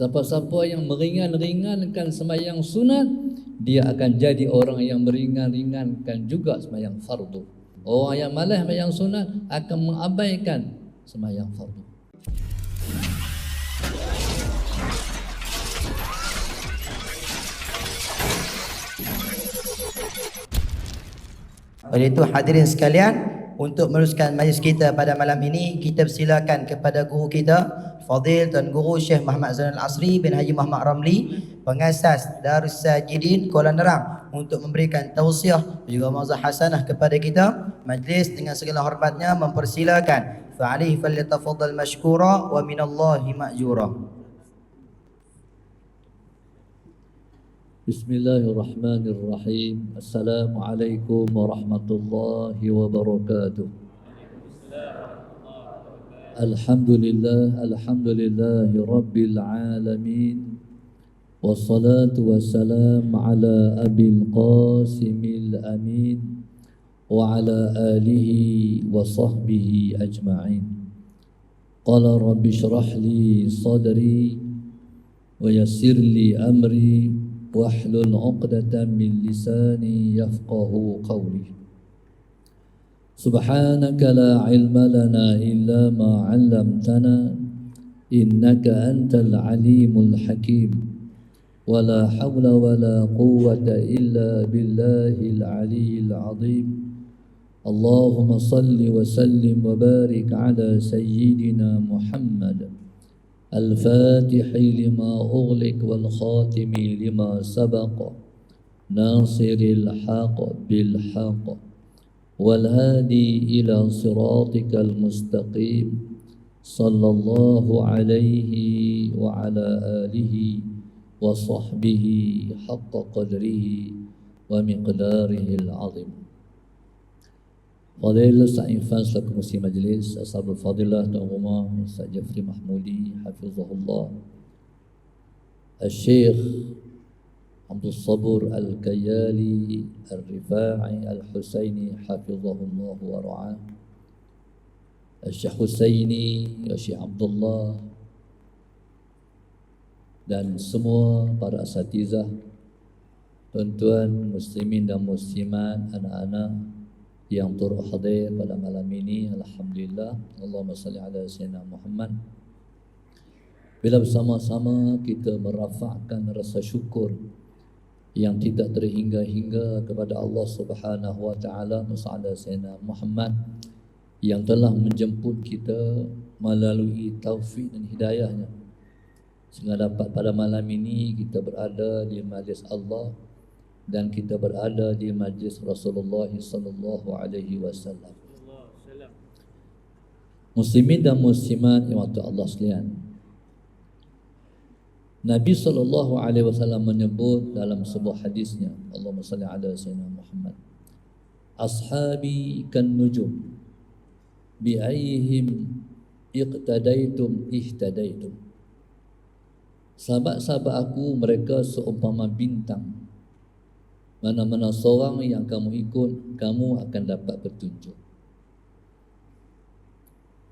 Siapa-siapa yang meringan-ringankan semayang sunat, dia akan jadi orang yang meringan-ringankan juga semayang fardu. Orang yang malas semayang sunat akan mengabaikan semayang fardu. Oleh itu hadirin sekalian, untuk meneruskan majlis kita pada malam ini, kita persilakan kepada guru kita, Fadil Tuan Guru Syekh Muhammad Zainal Asri bin Haji Muhammad Ramli pengasas Darussajidin Kuala Nerang untuk memberikan tausiah dan juga mazah hasanah kepada kita. Majlis dengan segala hormatnya mempersilakan. Fa'alihi falyatafadhal mashkura wa minallahi ma'jura. Bismillahirrahmanirrahim. Assalamualaikum warahmatullahi wabarakatuh. الحمد لله الحمد لله رب العالمين والصلاة والسلام على أبي القاسم الأمين وعلى آله وصحبه أجمعين قال رب اشرح لي صدري ويسر لي أمري واحلل عقدة من لساني يفقه قولي سبحانك لا علم لنا إلا ما علمتنا إنك أنت العليم الحكيم. ولا حول ولا قوة إلا بالله العلي العظيم. اللهم صل وسلم وبارك على سيدنا محمد. الفاتح لما أغلق والخاتم لما سبق. ناصر الحق بالحق. والهادي إلى صراطك المستقيم صلى الله عليه وعلى آله وصحبه حق قدره ومقداره العظيم Fadil Ustaz Infan selaku musim majlis Ashabul Fadilah Tuan Rumah Ustaz Jafri Mahmudi Hafizahullah Al-Syeikh Abdul Sabur Al-Kayali Al-Rifa'i Al-Husaini Hafizahullah wa ra'ah Al-Syekh Husaini Al-Syekh Abdullah. Dan semua para asatizah tuan-tuan muslimin dan muslimat anak-anak yang turut hadir pada malam ini Alhamdulillah. Allahumma salli ala Sayyidina Muhammad. Bila bersama-sama kita merafakkan rasa syukur yang tidak terhingga-hingga kepada Allah Subhanahu wa taala Musa'ala Sayyidina Muhammad yang telah menjemput kita melalui taufik dan hidayahnya sehingga dapat pada malam ini kita berada di majlis Allah dan kita berada di majlis Rasulullah sallallahu alaihi wasallam. Muslimin dan muslimat yang Allah sekalian. Nabi sallallahu alaihi wasallam menyebut dalam sebuah hadisnya, Allahumma salli ala sayyidina Muhammad. Ashabi kan nujum bi ayyihim iqtadaitum ihtadaitum. Sahabat-sahabat aku mereka seumpama bintang mana-mana seorang yang kamu ikut, kamu akan dapat petunjuk.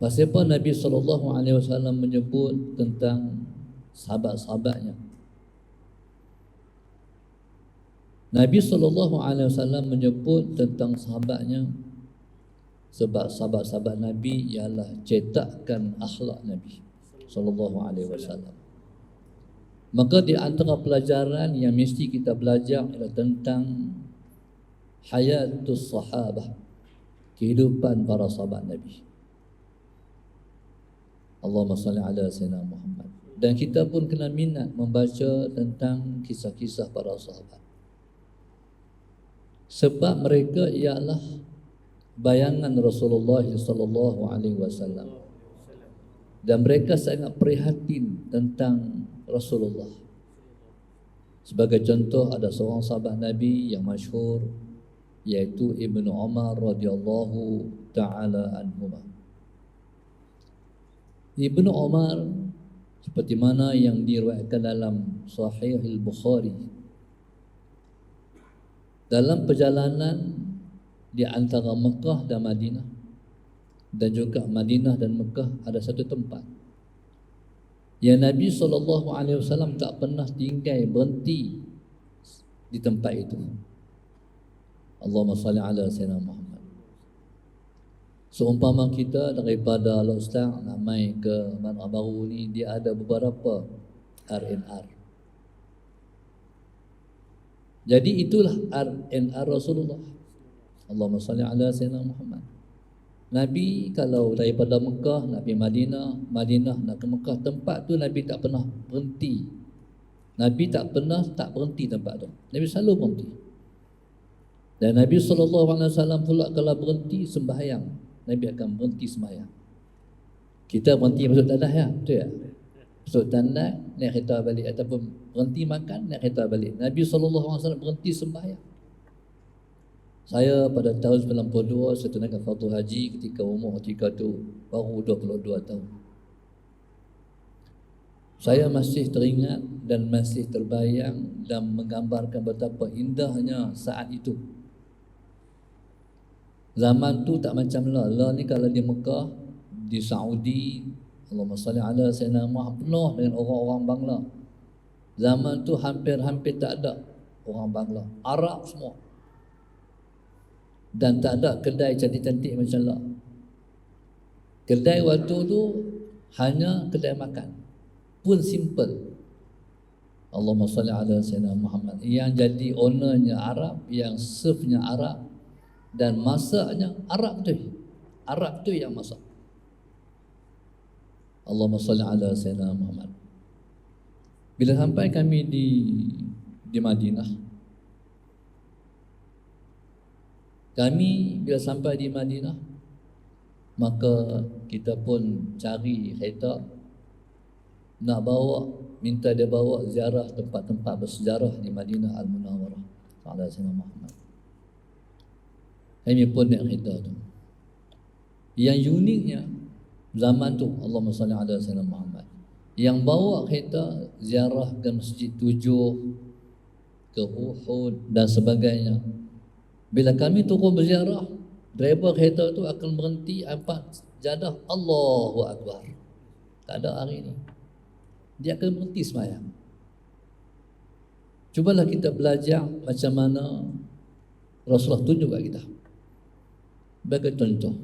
Pasal apa Nabi SAW menyebut tentang sahabat-sahabatnya? Nabi SAW menyebut tentang sahabatnya sebab sahabat-sahabat Nabi ialah cetakkan akhlak Nabi sallallahu alaihi wasallam. Maka di antara pelajaran yang mesti kita belajar adalah tentang hayatus sahabah, kehidupan para sahabat Nabi. Allahumma salli ala sayyidina Muhammad. Dan kita pun kena minat membaca tentang kisah-kisah para sahabat. Sebab mereka ialah bayangan Rasulullah sallallahu alaihi wasallam. Dan mereka sangat prihatin tentang Rasulullah. Sebagai contoh ada seorang sahabat Nabi yang masyhur yaitu Ibnu Umar radhiyallahu taala anhuma. Ibnu Umar seperti mana yang diriwayatkan dalam Sahih Al-Bukhari dalam perjalanan di antara Mekah dan Madinah dan juga Madinah dan Mekah ada satu tempat yang Nabi SAW tak pernah tinggal berhenti di tempat itu. Allahumma salli ala Sayyidina Muhammad. Seumpama kita daripada nak main ke mana baru ni dia ada beberapa RNR. Jadi itulah RNR Rasulullah. Allahumma salli ala Sayyidina Muhammad. Nabi kalau daripada Mekah pergi Madinah, Madinah nak ke Mekah, tempat tu Nabi tak pernah berhenti. Nabi tak pernah tak berhenti tempat tu. Nabi selalu berhenti. Dan Nabi SAW pula kalau berhenti sembahyang, Nabi akan berhenti sembahyang. Kita berhenti masuk tanah ya, betul ya? Masuk tanah, naik kereta balik ataupun berhenti makan, naik kereta balik. Nabi SAW berhenti sembahyang. Saya pada tahun 92 saya tunaikan fardu haji ketika umur ketika tu baru 22 tahun. Saya masih teringat dan masih terbayang dan menggambarkan betapa indahnya saat itu. Zaman tu tak macam lah. Lah ni kalau di Mekah, di Saudi, Allahumma salli ala sayyidina Muhammad penuh dengan orang-orang Bangla. Zaman tu hampir-hampir tak ada orang Bangla. Arab semua dan tak ada kedai cantik-cantik macam lah. Kedai waktu tu hanya kedai makan. Pun simple. Allahumma salli ala sayyidina Muhammad. Yang jadi ownernya Arab, yang serve-nya Arab dan masaknya Arab tu. Arab tu yang masak. Allahumma salli ala sayyidina Muhammad. Bila sampai kami di di Madinah, Kami bila sampai di Madinah maka kita pun cari kereta nak bawa minta dia bawa ziarah tempat-tempat bersejarah di Madinah Al-Munawwarah. Sallallahu alaihi Muhammad. Kami pun kereta tu. Yang uniknya zaman tu Allahumma salli ala sayyidina Muhammad. Yang bawa kereta ziarah ke Masjid Tujuh ke Uhud dan sebagainya bila kami turun berziarah, driver kereta tu akan berhenti empat jadah Allahu Akbar. Tak ada hari ini. Dia akan berhenti semayang. Cubalah kita belajar macam mana Rasulullah tunjuk kat kita. Bagi contoh.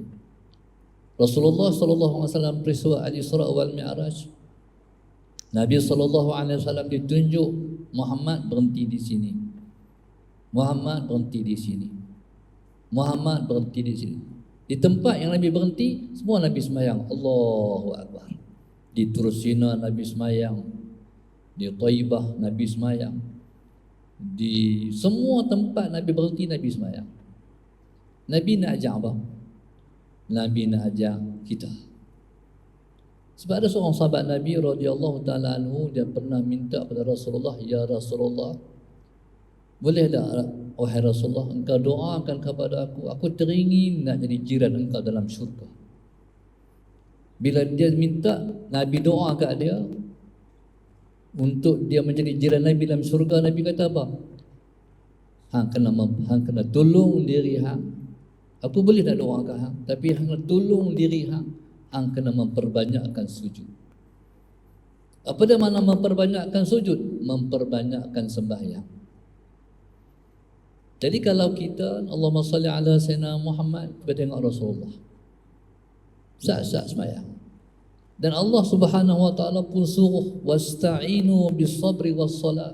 Rasulullah sallallahu alaihi wasallam peristiwa Al-Isra wal Mi'raj. Nabi sallallahu alaihi wasallam ditunjuk Muhammad berhenti di sini. Muhammad berhenti di sini. Muhammad berhenti di sini. Di tempat yang Nabi berhenti, semua Nabi semayang. Allahu Akbar. Di Turusina Nabi semayang. Di Taibah Nabi semayang. Di semua tempat Nabi berhenti, Nabi semayang. Nabi nak ajar apa? Nabi nak ajar kita. Sebab ada seorang sahabat Nabi radhiyallahu taala anhu dia pernah minta kepada Rasulullah, "Ya Rasulullah, boleh tak wahai Rasulullah engkau doakan kepada aku aku teringin nak jadi jiran engkau dalam syurga bila dia minta Nabi doa kat dia untuk dia menjadi jiran Nabi dalam syurga Nabi kata apa hang kena hang kena tolong diri hang aku boleh tak doa hang tapi hang tolong diri hang hang kena memperbanyakkan sujud apa dia mana memperbanyakkan sujud memperbanyakkan sembahyang jadi kalau kita Allahumma salli ala sayyidina Muhammad kita tengok Rasulullah. Sat-sat semayang. Dan Allah Subhanahu wa taala pun suruh wasta'inu bis sabri was salat.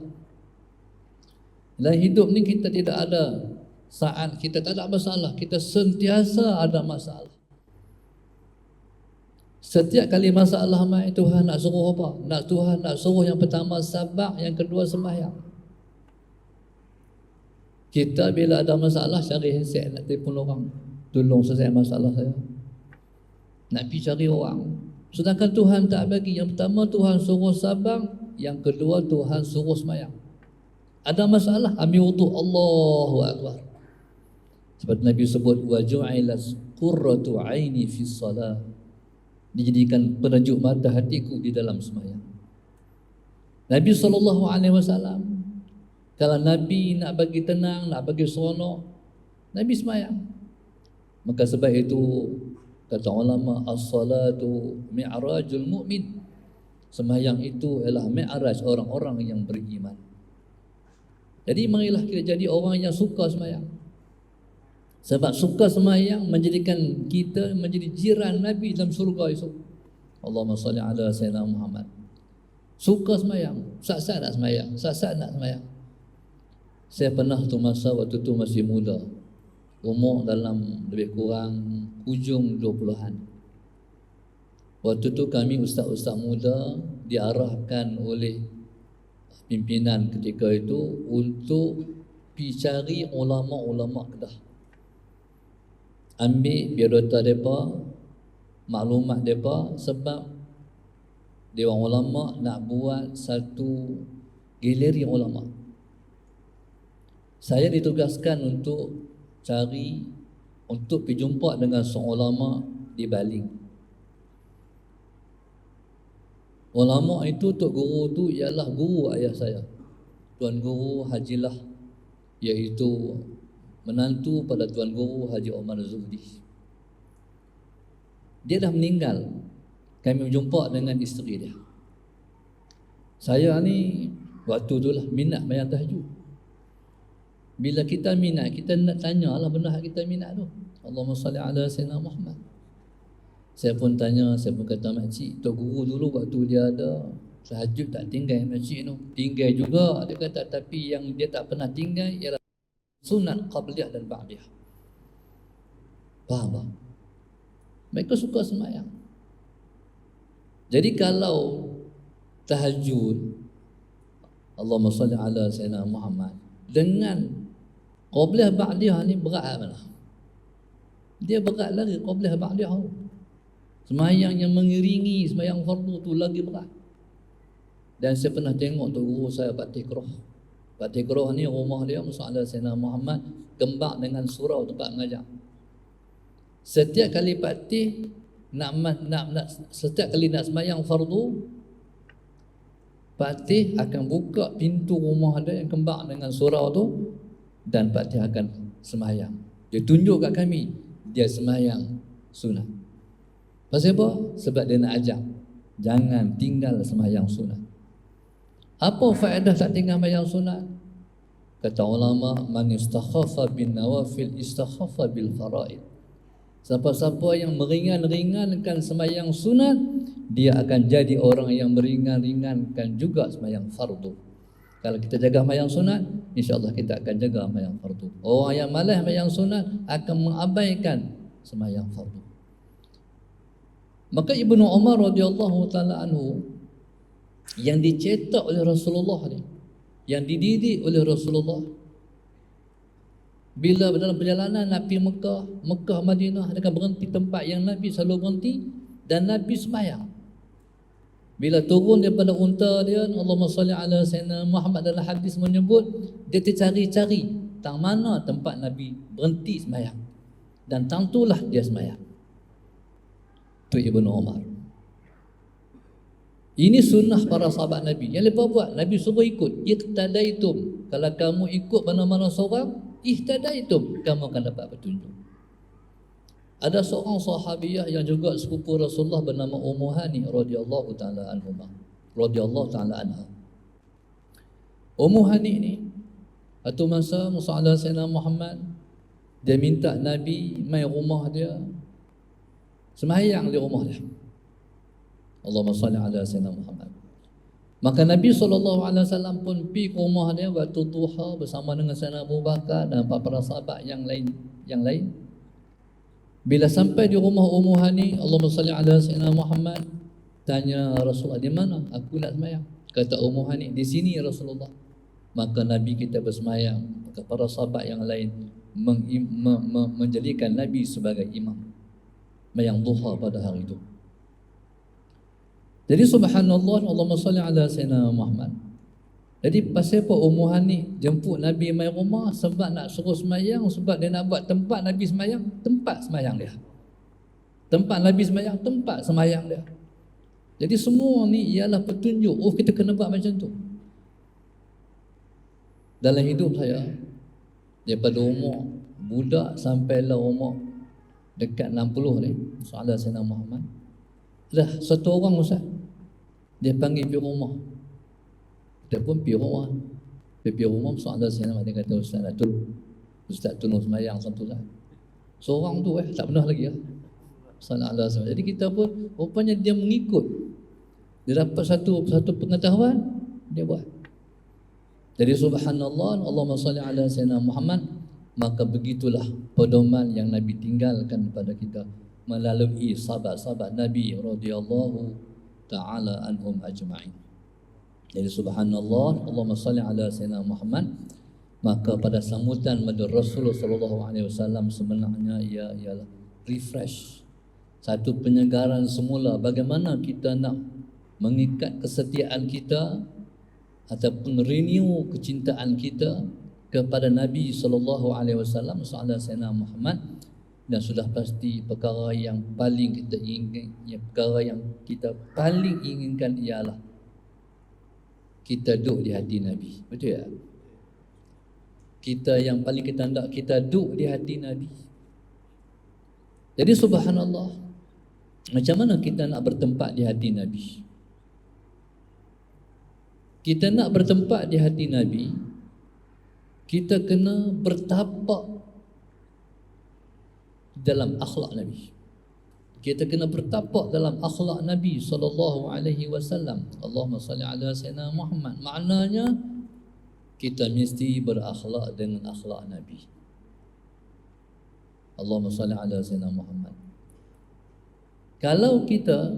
Dalam hidup ni kita tidak ada saat kita tak ada masalah, kita sentiasa ada masalah. Setiap kali masalah mai Tuhan nak suruh apa? Nak Tuhan nak suruh yang pertama sabar, yang kedua sembahyang. Kita bila ada masalah cari handset nak telefon orang. Tolong selesai masalah saya. Nak pergi cari orang. Sedangkan Tuhan tak bagi. Yang pertama Tuhan suruh sabar. Yang kedua Tuhan suruh semayang. Ada masalah ambil wuduk Allahu Akbar. Seperti Nabi sebut wa ju'ilas qurratu aini fi salat. Dijadikan penajuk mata hatiku di dalam semayang. Nabi sallallahu alaihi wasallam kalau Nabi nak bagi tenang, nak bagi seronok, Nabi semayang. Maka sebab itu kata ulama as-salatu mi'rajul mu'min. Semayang itu ialah mi'raj orang-orang yang beriman. Jadi marilah kita jadi orang yang suka semayang. Sebab suka semayang menjadikan kita menjadi jiran Nabi dalam surga esok. Allahumma salli ala Sayyidina Muhammad. Suka semayang, sat-sat nak semayang, sat-sat nak semayang. Saya pernah tu masa waktu tu masih muda. Umur dalam lebih kurang hujung 20-an. Waktu tu kami ustaz-ustaz muda diarahkan oleh pimpinan ketika itu untuk pergi cari ulama-ulama Kedah. Ambil biodata mereka, maklumat mereka sebab Dewan Ulama nak buat satu galeri ulama. Saya ditugaskan untuk cari untuk pergi jumpa dengan seorang ulama di Bali. Ulama itu Tok Guru tu ialah guru ayah saya. Tuan Guru Hajilah iaitu menantu pada Tuan Guru Haji Omar Zuhdi. Dia dah meninggal. Kami berjumpa dengan isteri dia. Saya ni waktu tu lah minat bayang tahajud. Bila kita minat, kita nak tanya lah benda yang kita minat tu. Allahumma salli ala sayyidina Muhammad. Saya pun tanya, saya pun kata makcik, Tok Guru dulu waktu dia ada tahajud tak tinggal makcik tu. Tinggal juga, dia kata tapi yang dia tak pernah tinggal ialah sunat qabliyah dan ba'diyah. Faham tak? Mereka suka semayang. Jadi kalau tahajud Allahumma salli ala sayyidina Muhammad dengan qabliyah ba'diyah ni berat mana? Dia berat lagi qabliyah ba'diyah. Semayang yang mengiringi semayang fardu tu lagi berat. Dan saya pernah tengok tu guru saya Pak Tikroh. Pak Tikroh ni rumah dia Musa ala Sayyidina Muhammad kembang dengan surau tempat mengajar. Setiap kali Pak Tih nak, nak, nak, setiap kali nak semayang fardu Pak Tih akan buka pintu rumah dia yang kembang dengan surau tu dan Pak Tih akan semayang. Dia tunjuk kat kami dia semayang sunat. Pasal apa? Sebab dia nak ajak Jangan tinggal semayang sunat Apa faedah tak tinggal semayang sunat? Kata ulama Man istakhafa bin nawafil istakhafa bil faraid. Siapa-siapa yang meringan-ringankan semayang sunat Dia akan jadi orang yang meringan-ringankan juga semayang fardu. Kalau kita jaga semayang sunat InsyaAllah kita akan jaga semayang fardu. Orang yang malas semayang sunat Akan mengabaikan semayang fardu. Maka Ibnu Umar radhiyallahu taala anhu yang dicetak oleh Rasulullah ni, yang dididik oleh Rasulullah bila dalam perjalanan Nabi Mekah, Mekah Madinah akan berhenti tempat yang Nabi selalu berhenti dan Nabi sembahyang. Bila turun daripada unta dia, Allahumma salli ala sayyidina Muhammad dalam hadis menyebut dia tercari-cari tang mana tempat Nabi berhenti sembahyang. Dan tentulah dia sembahyang tu Ibnu Umar. Ini sunnah para sahabat Nabi. Yang lepas buat, Nabi suruh ikut. Iqtadaitum. Kalau kamu ikut mana-mana seorang, ihtadaitum. Kamu akan dapat petunjuk. Ada seorang sahabiyah yang juga sepupu Rasulullah bernama Ummu Hani radhiyallahu taala anha. Radhiyallahu taala anha. Ummu Hani ni satu masa Musa alaihi Muhammad dia minta Nabi mai rumah dia Semayang di rumah dia. Allahumma salli ala sayyidina Muhammad. Maka Nabi SAW pun pergi ke rumah dia waktu duha bersama dengan Sayyidina Abu Bakar dan para sahabat yang lain yang lain. Bila sampai di rumah Ummu Hani, Allahumma salli ala sayyidina Muhammad, tanya Rasulullah di mana? Aku nak semayang. Kata Ummu Hani, di sini ya Rasulullah. Maka Nabi kita bersemayang, maka para sahabat yang lain menjadikan Nabi sebagai imam mayang duha pada hari itu. Jadi subhanallah Allahumma salli ala sayyidina Muhammad. Jadi pasal apa Ummu Hani jemput Nabi mai rumah sebab nak suruh semayang sebab dia nak buat tempat Nabi semayang, tempat semayang dia. Tempat Nabi semayang, tempat semayang dia. Jadi semua ni ialah petunjuk oh kita kena buat macam tu. Dalam hidup saya daripada umur budak sampailah umur dekat 60 ni soalan Sayyidina Muhammad dah satu orang Ustaz Dia panggil pergi rumah. Dia pun pergi rumah. Dia pergi rumah, soalan saya nama dia kata Ustaz Datul. Ustaz tolong semayang satu saat. Seorang tu eh, tak pernah lagi lah. Alaihi wasallam. Jadi kita pun rupanya dia mengikut. Dia dapat satu satu pengetahuan, dia buat. Jadi subhanallah, Allahumma salli ala sayyidina Muhammad, maka begitulah pedoman yang Nabi tinggalkan kepada kita melalui sahabat-sahabat Nabi radhiyallahu taala anhum ajma'in. Jadi subhanallah, Allahumma salli ala sayyidina Muhammad, maka pada sambutan pada Rasulullah alaihi wasallam sebenarnya ia ialah refresh. Satu penyegaran semula bagaimana kita nak mengikat kesetiaan kita ataupun renew kecintaan kita kepada Nabi sallallahu alaihi wasallam sallallahu sayyidina Muhammad dan sudah pasti perkara yang paling kita ingin ya, perkara yang kita paling inginkan ialah kita duduk di hati Nabi betul ya kita yang paling kita hendak kita duduk di hati Nabi. Jadi subhanallah, macam mana kita nak bertempat di hati Nabi? Kita nak bertempat di hati Nabi, kita kena bertapak dalam akhlak Nabi. Kita kena bertapak dalam akhlak Nabi sallallahu alaihi wasallam. Allahumma salli ala sayyidina Muhammad. Maknanya kita mesti berakhlak dengan akhlak Nabi. Allahumma salli ala sayyidina Muhammad. Kalau kita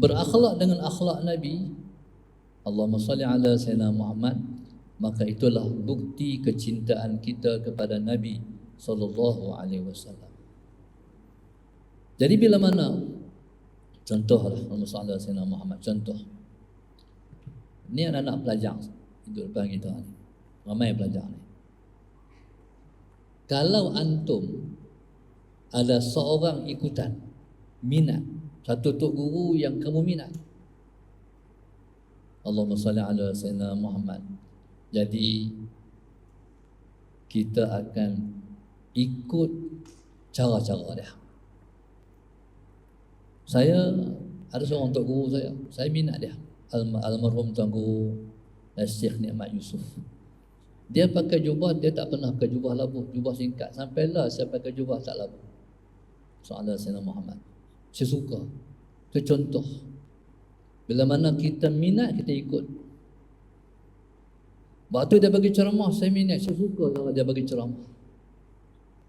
berakhlak dengan akhlak Nabi, Allahumma salli ala sayyidina Muhammad, maka itulah bukti kecintaan kita kepada Nabi sallallahu alaihi wasallam. Jadi bila mana contohlah ala sayyidina Muhammad contoh. Ini anak-anak pelajar duduk depan kita ni. Ramai pelajar ni. Kalau antum ada seorang ikutan minat satu tok guru yang kamu minat Allahumma salli ala sayyidina Muhammad jadi kita akan ikut cara-cara dia saya ada seorang tok guru saya saya minat dia almarhum tuan guru Syekh Nikmat Yusuf. Dia pakai jubah, dia tak pernah pakai jubah labuh, jubah singkat. Sampailah saya pakai jubah tak labuh. Soalan Sayyidina Muhammad. Saya suka. Itu contoh. Bila mana kita minat, kita ikut. Waktu dia bagi ceramah, saya minat, saya suka kalau dia bagi ceramah.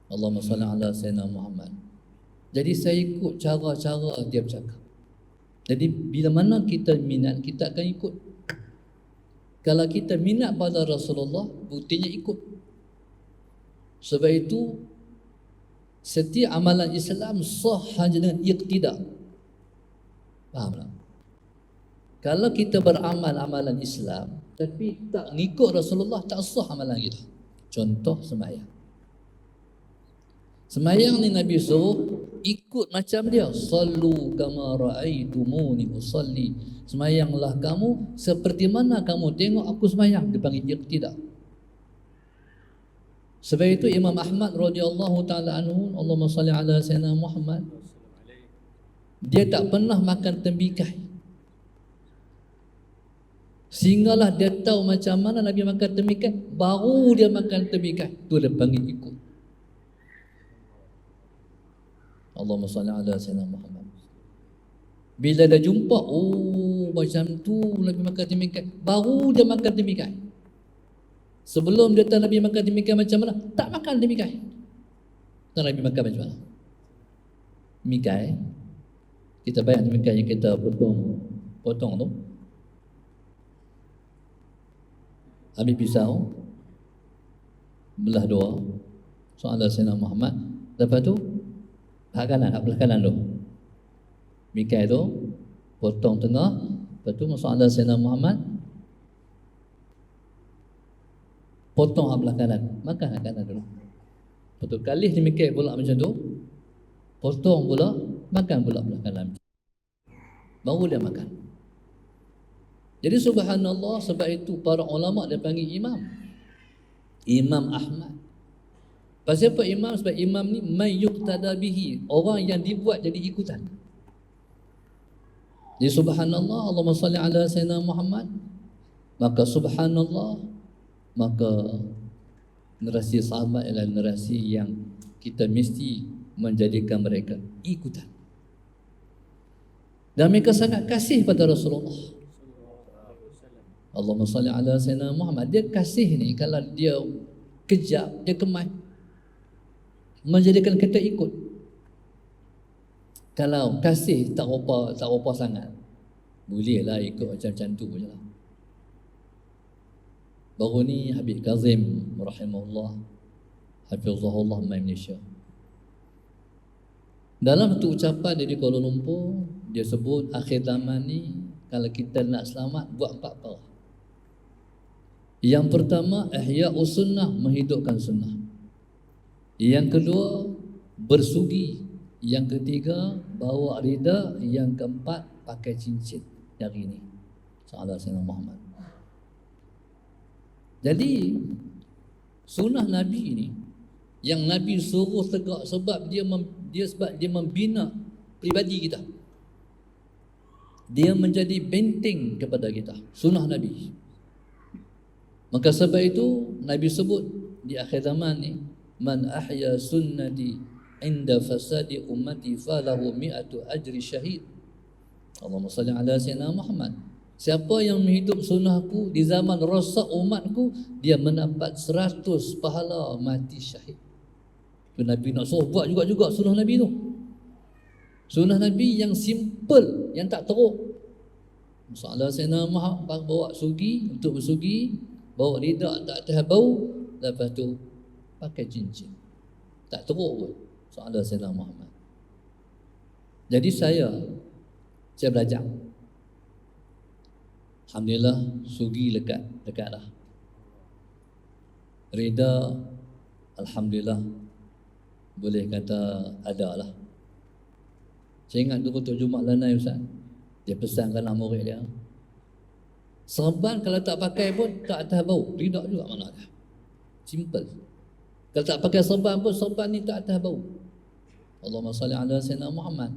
Allahumma salli ala Sayyidina Muhammad. Jadi saya ikut cara-cara dia bercakap. Jadi bila mana kita minat, kita akan ikut. Kalau kita minat pada Rasulullah, buktinya ikut. Sebab itu, setiap amalan Islam sah hanya dengan iqtida. Faham tak? Kalau kita beramal amalan Islam, tapi tak ngikut Rasulullah, tak sah amalan kita. Contoh semayang. Semayang ni Nabi suruh ikut macam dia. Sallu kama ra'aitumuni usalli. Semayanglah kamu seperti mana kamu tengok aku semayang. Dia panggil. Sebab itu Imam Ahmad radhiyallahu taala anhu, Allahumma salli ala sayyidina Muhammad. Dia tak pernah makan tembikai. Sehinggalah dia tahu macam mana Nabi makan tembikai, baru dia makan tembikai. Tu dia panggil ikut. Allahumma salli ala sayyidina Muhammad. Bila dah jumpa, oh macam tu Nabi makan timikai. Baru dia makan timikai. Sebelum dia tahu Nabi makan timikai macam mana, tak makan timikai. Tahu Nabi makan macam mana? Mikai. Kita bayar timikai yang kita potong potong tu. Ambil pisau. Belah dua. Soal Sayyidina Muhammad. Lepas tu, hak kanan, hak belah kanan tu. Mikai tu potong tengah. Lepas tu masuk anda Sayyidina Muhammad. Potong belah kanan. Makan hak kanan dulu. Lepas tu kali dia mikai pula macam tu. Potong pula makan pula belah kanan. Baru dia makan. Jadi subhanallah sebab itu para ulama dia panggil imam. Imam Ahmad Pasal apa imam? Sebab imam ni may yuqtada bihi, orang yang dibuat jadi ikutan. Di subhanallah Allahumma salli ala sayyidina Muhammad. Maka subhanallah maka generasi sahabat adalah generasi yang kita mesti menjadikan mereka ikutan. Dan mereka sangat kasih pada Rasulullah. Allahumma salli ala sayyidina Muhammad. Dia kasih ni kalau dia kejap dia kemai menjadikan kita ikut. Kalau kasih tak apa tak apa sangat. Bolehlah ikut macam-macam tu je lah. Baru ni Habib Kazim rahimahullah hafizahullah main Malaysia. Dalam tu ucapan dia di Kuala Lumpur dia sebut akhir zaman ni kalau kita nak selamat buat empat perkara. Yang pertama ihya sunnah menghidupkan sunnah yang kedua bersugi yang ketiga bawa rida, yang keempat pakai cincin hari ini. Sayyidina Muhammad. Jadi sunnah Nabi ini yang Nabi suruh tegak sebab dia mem, dia sebab dia membina pribadi kita. Dia menjadi benteng kepada kita. Sunnah Nabi. Maka sebab itu Nabi sebut di akhir zaman ni man ahya sunnati inda fasadi ummati falahu mi'atu ajri syahid. Allahumma salli ala sayyidina Muhammad. Siapa yang menghidup sunnahku di zaman rosak umatku Dia mendapat seratus pahala mati syahid. Itu Nabi nak suruh buat juga-juga sunnah Nabi tu. Sunnah Nabi yang simple, yang tak teruk. Masalah Sayyidina Muhammad bawa sugi untuk bersugi Bawa lidah tak atas bau Lepas tu pakai cincin Tak teruk pun soalan Sayyidina Muhammad. Jadi saya saya belajar. Alhamdulillah sugi dekat dekatlah. Rida alhamdulillah boleh kata ada lah. Saya ingat tu Tok Jumat Lanai Ustaz. Dia pesankan anak murid dia. Serban kalau tak pakai pun tak atas bau. Rida juga mana ada. Simple. Kalau tak pakai serban pun serban ni tak atas bau. Allahumma salli ala sayyidina Muhammad.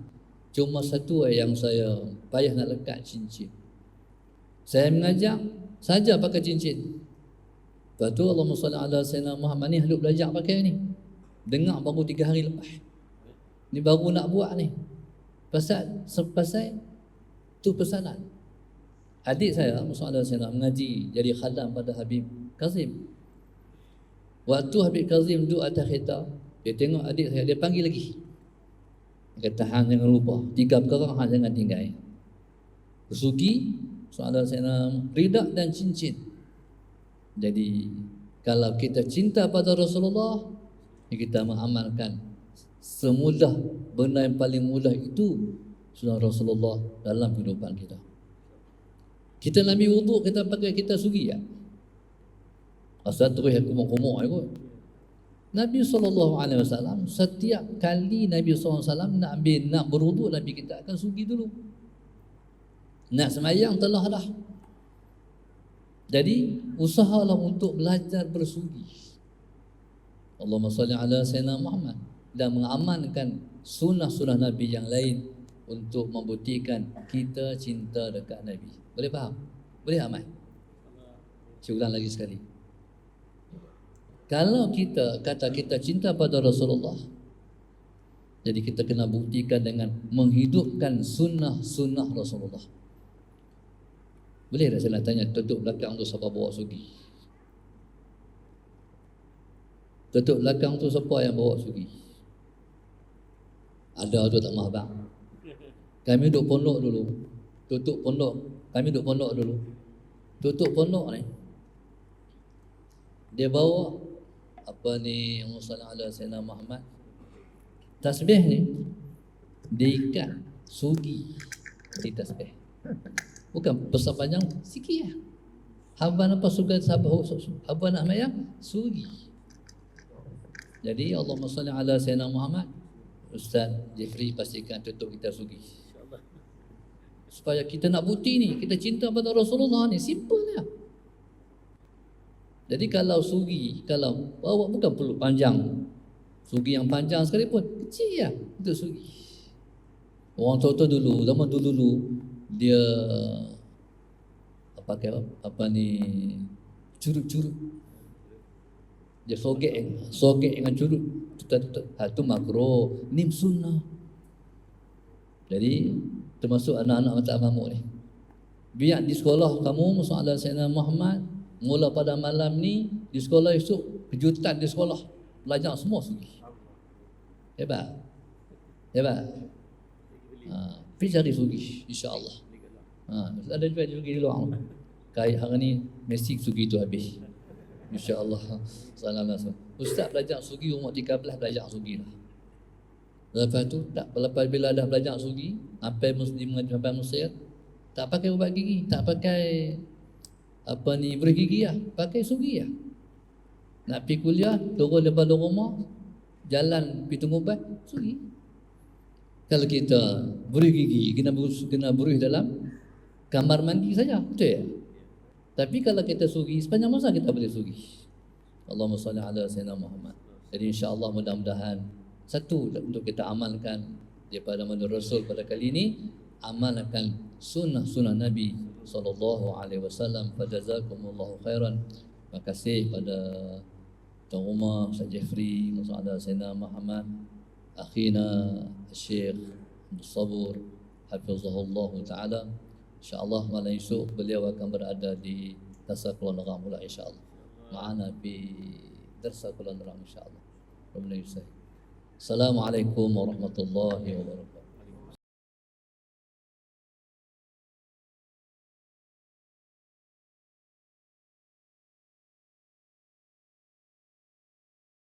Cuma satu yang saya payah nak lekat cincin. Saya mengajak saja pakai cincin. Lepas tu Allahumma salli ala sayyidina Muhammad ni hendak belajar pakai ni. Dengar baru tiga hari lepas. Ni baru nak buat ni. Pasal sepasal tu pesanan. Adik saya Musa sayyidina mengaji jadi khadam pada Habib Kazim. Waktu Habib Kazim duduk atas kereta, dia tengok adik saya, dia panggil lagi. Dia kata hang jangan lupa tiga perkara hang jangan tinggal. Bersugi soalan saya ridak dan cincin. Jadi kalau kita cinta pada Rasulullah kita mengamalkan semudah benda yang paling mudah itu sunnah Rasulullah dalam kehidupan kita. Kita nak ambil wuduk kita pakai kita sugi ya. Asal terus aku mau kumuk aku. Nabi SAW setiap kali Nabi SAW nak ambil nak berwuduk Nabi kita akan sugi dulu. Nak semayang telah dah. Jadi usahalah untuk belajar bersugi. Allahumma salli ala sayyidina Muhammad dan mengamankan sunnah-sunnah Nabi yang lain untuk membuktikan kita cinta dekat Nabi. Boleh faham? Boleh amal? Saya ulang lagi sekali. Kalau kita kata kita cinta pada Rasulullah Jadi kita kena buktikan dengan menghidupkan sunnah-sunnah Rasulullah. Boleh tak saya nak tanya tutup belakang tu siapa bawa sugi? Tutup belakang tu siapa yang bawa sugi? Ada tu tak mahu bang? Kami duduk pondok dulu. Tutup pondok. Kami duduk pondok dulu. Tutup pondok ni Dia bawa apa ni yang sallallahu alaihi wasallam Muhammad? Tasbih ni diikat sugi di tasbih. Bukan besar panjang sikit ya hamba apa suga sahabat apa nak maya sugi. Jadi Allahumma salli ala sayyidina Muhammad. Ustaz Jeffrey pastikan tutup kita sugi. Supaya kita nak bukti ni kita cinta pada Rasulullah ni simple ya jadi kalau sugi, kalau bawa bukan perlu panjang. Sugi yang panjang sekalipun, kecil ya untuk sugi. Orang tua-tua dulu, zaman dulu-dulu, dia apa pakai apa, ni curut-curut. Dia sogek sogek dengan curut. Itu makro ni sunnah. Jadi termasuk anak-anak mata mamuk ni. Biar di sekolah kamu masalah Sayyidina Muhammad mula pada malam ni di sekolah esok kejutan di sekolah. Belajar semua sugi hebat. Hebat. Ha, pergi cari sugi insyaAllah. Ha, ada juga sugi di luar. Kaya hari ni mesti sugi tu habis. InsyaAllah. Salam Ustaz. Belajar sugi umur 13 belajar sugi lah. Lepas tu tak lepas bila dah belajar sugi sampai muslim sampai Mesir tak pakai ubat gigi, tak pakai apa ni beri gigi lah, pakai sugi lah. Nak pergi kuliah, turun daripada rumah, jalan pergi tunggu ubat, sugi. Kalau kita beri gigi, kena kena beri dalam kamar mandi saja, betul ya? Tapi kalau kita sugi, sepanjang masa kita boleh sugi. Allahumma salli ala sayyidina Muhammad. Jadi insya-Allah mudah-mudahan satu untuk kita amalkan daripada menurut Rasul pada kali ini amalkan sunnah-sunnah Nabi sallallahu alaihi wasallam. Fajazakumullahu khairan. Terima kasih pada Tuan Umar, Syed Jeffrey, Musa Sayyidina Muhammad, akhina Syekh Abdul Sabur, hafizahullah taala. InsyaAllah malam esok beliau akan berada di Dasar Kulon Neram pula insyaAllah. Ma'ana di Dasar Kulon Neram insyaAllah. Assalamualaikum warahmatullahi wabarakatuh.